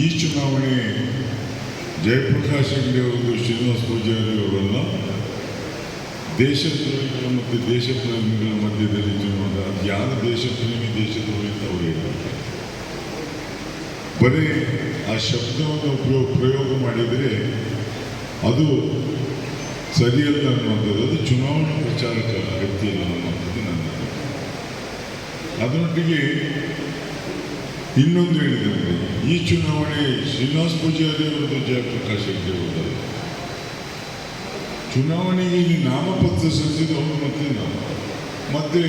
ಈ ಚುನಾವಣೆ ಜಯಪ್ರಕಾಶ್ ಹೆಗ್ಡೆ ಅವರು ಶ್ರೀನಿವಾಸ ಪೂಜಾರಿ ಅವರನ್ನು ದೇಶದ್ರೋಹಿಗಳ ಮತ್ತು ದೇಶ ಪ್ರೇಮಿಗಳ ಮಧ್ಯದಲ್ಲಿ ಚುನಾವಣೆ ಯಾರು ದೇಶಪ್ರೇಮಿ, ದೇಶದ್ರೋಹಿ ಅಂತ ಅವರು ಹೇಳ್ತಾರೆ. ಬರೀ ಆ ಶಬ್ದವನ್ನು ಉಪಯೋಗ ಪ್ರಯೋಗ ಮಾಡಿದರೆ ಅದು ಸರಿಯಲ್ಲ ಅನ್ನುವಂಥದ್ದು. ಅದು ಚುನಾವಣಾ ಪ್ರಚಾರಕ ಅಗತ್ಯ ಇಲ್ಲ ಅನ್ನುವಂಥದ್ದು ನನ್ನ ಅದರೊಟ್ಟಿಗೆ ಇನ್ನೊಂದು ಹೇಳಿದರೆ ಈ ಚುನಾವಣೆ ಶ್ರೀನಿವಾಸ ಪೂಜಾರಿ ಅವರದ್ದು ಜಯಪ್ರಕಾಶ್ ಹೆಗ್ಡೆ ಅವರದ್ದು ಚುನಾವಣೆಗೆ ಇಲ್ಲಿ ನಾಮಪತ್ರ ಸಲ್ಲಿಸಿದವರು ಮತ್ತೆ ನಾವು ಮತ್ತೆ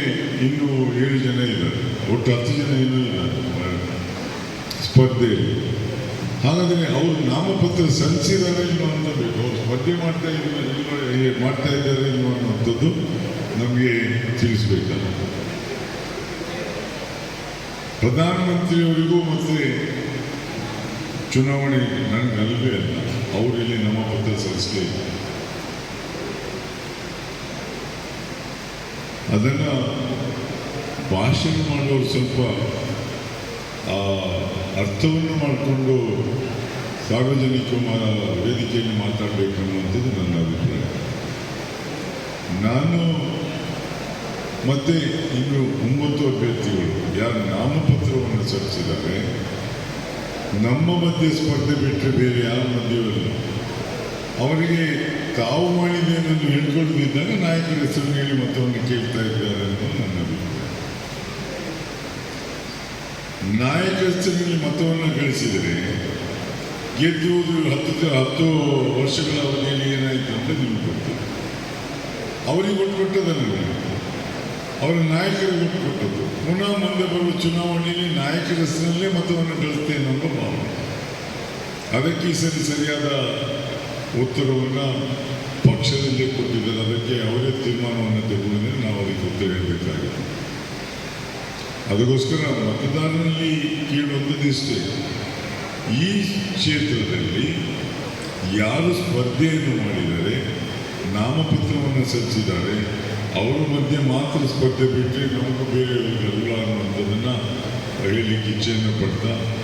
ಇನ್ನು ಏಳು ಜನ ಇದ್ದಾರೆ. ಒಟ್ಟು ಹತ್ತು ಜನ ಏನೂ ಇಲ್ಲ ಸ್ಪರ್ಧೆಯಲ್ಲಿ ಹಾಗಾದರೆ ಅವರು ನಾಮಪತ್ರ ಸಲ್ಲಿಸಿದ್ದಾರೆ ಇಲ್ಲೋ ಅಂತ ಬೇಕು ಅವರು ಸ್ಪರ್ಧೆ ಮಾಡ್ತಾ ಇಲ್ಲ ಮಾಡ್ತಾ ಇದ್ದಾರೆ ಇಲ್ಲೋ ಅನ್ನುವಂಥದ್ದು ನಮಗೆ ತಿಳಿಸ್ಬೇಕಲ್ಲ. ಪ್ರಧಾನಮಂತ್ರಿಯವರಿಗೂ ಮತ್ತೆ ಚುನಾವಣೆ ನನಗೆ ಅಲ್ವೇ ಅಲ್ಲ, ಅವರಲ್ಲಿ ನಮ್ಮ ಸಲ್ಲಿಸಲೇ. ಇಲ್ಲ ಅದನ್ನು ಭಾಷಣ ಮಾಡೋರು ಸ್ವಲ್ಪ, ಆ, ಅರ್ಥವನ್ನು ಮಾಡಿಕೊಂಡು ಸಾರ್ವಜನಿಕ ವೇದಿಕೆಯಲ್ಲಿ ಮಾತಾಡಬೇಕು ಅನ್ನುವಂಥದ್ದು ನನ್ನ ಅಭಿಪ್ರಾಯ. ನಾನು ಮತ್ತೆ ಇನ್ನು ಒಂಬತ್ತು ಅಭ್ಯರ್ಥಿಗಳು, ಯಾರು ನಾಮಪತ್ರವನ್ನು ಸಲ್ಲಿಸಿದ್ದಾರೆ ನಮ್ಮ ಮಧ್ಯೆ ಸ್ಪರ್ಧೆ ಬಿಟ್ಟರೆ ಬೇರೆ ಯಾರ ಇಲ್ಲ. ಅವರಿಗೆ ತಾವು ಮಾಡಿದೆ ಅನ್ನೋದು ಹೇಳ್ಕೊಳ್ಳದಿದ್ದಾಗ ನಾಯಕರ ಹೆಸರು ಹೇಳಿ ಮತವನ್ನು ಕೇಳ್ತಾ ಇದ್ದಾರೆ ಅನ್ನೋದು ನನ್ನ ಅಭಿಪ್ರಾಯ. ನಾಯಕರ ಹೆಸರಿನಲ್ಲಿ ಮತವನ್ನು ಗಳಿಸಿದರೆ ಗೆದ್ದುವುದು ಹತ್ತು ಹತ್ತು ವರ್ಷಗಳ ಅವಧಿಯಲ್ಲಿ ಏನಾಯಿತು ಅಂತ ನಿಮ್ಗೆ ಗೊತ್ತು ಅವರಿಗೆ ಕೊಟ್ಟು ಕೊಟ್ಟದಲ್ಲ ಅವರ ನಾಯಕರಿಗೆ ಕೊಟ್ಟದ್ದು ಪುನಃ ಮುಂದೆ ಬರುವ ಚುನಾವಣೆಯಲ್ಲಿ ನಾಯಕರ ಹೆಸರಲ್ಲೇ ಮತವನ್ನು ಗಳಿಸ್ತೇನೆ ಅನ್ನೋ ಭಾವನೆ. ಅದಕ್ಕೆ ಈ ಸರಿ ಸರಿಯಾದ ಉತ್ತರವನ್ನು ಪಕ್ಷದಲ್ಲೇ ಕೊಟ್ಟಿದ್ದಾರೆ. ಅದಕ್ಕೆ ಅವರೇ ತೀರ್ಮಾನವನ್ನು ತಗೊಂಡಿದ್ರೆ ನಾವು ಅದಕ್ಕೆ ಉತ್ತರ ಹೇಳಬೇಕಾಗಿದೆ. ಅದಕ್ಕೋಸ್ಕರ ಮತದಾರರಲ್ಲಿ ಕೇಳುವಂಥದ್ದಿಷ್ಟೇ ಈ ಕ್ಷೇತ್ರದಲ್ಲಿ ಯಾರು ಸ್ಪರ್ಧೆಯನ್ನು ಮಾಡಿದರೆ, ನಾಮಪತ್ರವನ್ನು ಸಲ್ಲಿಸಿದ್ದಾರೆ ಅವರ ಮಧ್ಯೆ ಮಾತ್ರ ಸ್ಪರ್ಧೆ ಬಿಟ್ಟರೆ ನಮಗೂ ಬೇರೆ ಅಲ್ಲ ಅನ್ನುವಂಥದ್ದನ್ನು ಹೇಳಲಿಕ್ಕೆ ಇಚ್ಛೆಯನ್ನು ಪಡ್ತಾ